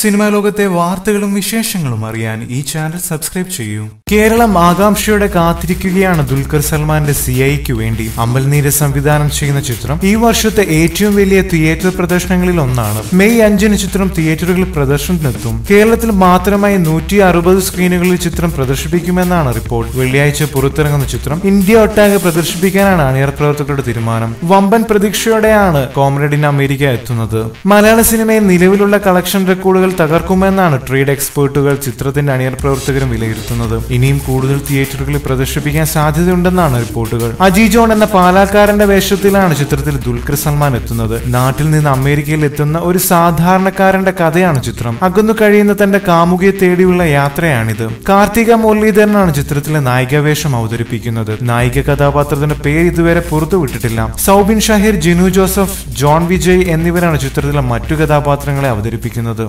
Cinema ലോകത്തെ വാർത്തകളും വിശേഷങ്ങളും അറിയാൻ ഈ ചാനൽ സബ്സ്ക്രൈബ് ചെയ്യൂ. കേരളം ആകാംക്ഷയോടെ കാത്തിരിക്കുകയാണ് ദുൽഖർ സൽമാന്റെ സി ഐക്ക് വേണ്ടി അമ്പൽനീര സംവിധാനം ചെയ്യുന്ന ചിത്രം ഈ വർഷത്തെ ഏറ്റവും വലിയ തിയേറ്റർ പ്രദർശനങ്ങളിൽ ഒന്നാണ്. മെയ് അഞ്ചിന് ചിത്രം തിയേറ്ററുകളിൽ പ്രദർശനത്തിനെത്തും. കേരളത്തിൽ മാത്രമായി നൂറ്റി അറുപത് സ്ക്രീനുകളിൽ ചിത്രം പ്രദർശിപ്പിക്കുമെന്നാണ് റിപ്പോർട്ട്. വെള്ളിയാഴ്ച പുറത്തിറങ്ങുന്ന ചിത്രം ഇന്ത്യ ഒട്ടാകെ പ്രദർശിപ്പിക്കാനാണ് അണിയർ പ്രവർത്തകരുടെ തീരുമാനം. വമ്പൻ പ്രതീക്ഷയോടെയാണ് കോമ്രേഡിന് അമേരിക്ക എത്തുന്നത്. മലയാള സിനിമയിൽ നിലവിലുള്ള കളക്ഷൻ റെക്കോർഡുകൾ തകർക്കുമെന്നാണ് ട്രേഡ് എക്സ്പേർട്ടുകൾ ചിത്രത്തിന്റെ അണിയർ പ്രവർത്തകരും വിലയിരുത്തുന്നത്. ഇനിയും കൂടുതൽ തിയേറ്ററുകളിൽ പ്രദർശിപ്പിക്കാൻ സാധ്യതയുണ്ടെന്നാണ് റിപ്പോർട്ടുകൾ. അജി ജോൺ എന്ന പാലാക്കാരന്റെ വേഷത്തിലാണ് ചിത്രത്തിൽ ദുൽഖർ സൽമാൻ എത്തുന്നത്. നാട്ടിൽ നിന്ന് അമേരിക്കയിൽ എത്തുന്ന ഒരു സാധാരണക്കാരന്റെ കഥയാണ് ചിത്രം. അകന്നു കഴിയുന്ന തന്റെ കാമുകിയെ തേടിയുള്ള യാത്രയാണിത്. കാർത്തിക മുരളീധരനാണ് ചിത്രത്തിലെ നായികാവേഷം അവതരിപ്പിക്കുന്നത്. നായിക കഥാപാത്രത്തിന്റെ പേര് ഇതുവരെ പുറത്തുവിട്ടിട്ടില്ല. സൗബിൻ ഷാഹിർ ജിനു ജോസഫ് ജോൺ വിജയ് എന്നിവരാണ് ചിത്രത്തിലെ മറ്റു കഥാപാത്രങ്ങളെ അവതരിപ്പിക്കുന്നത്.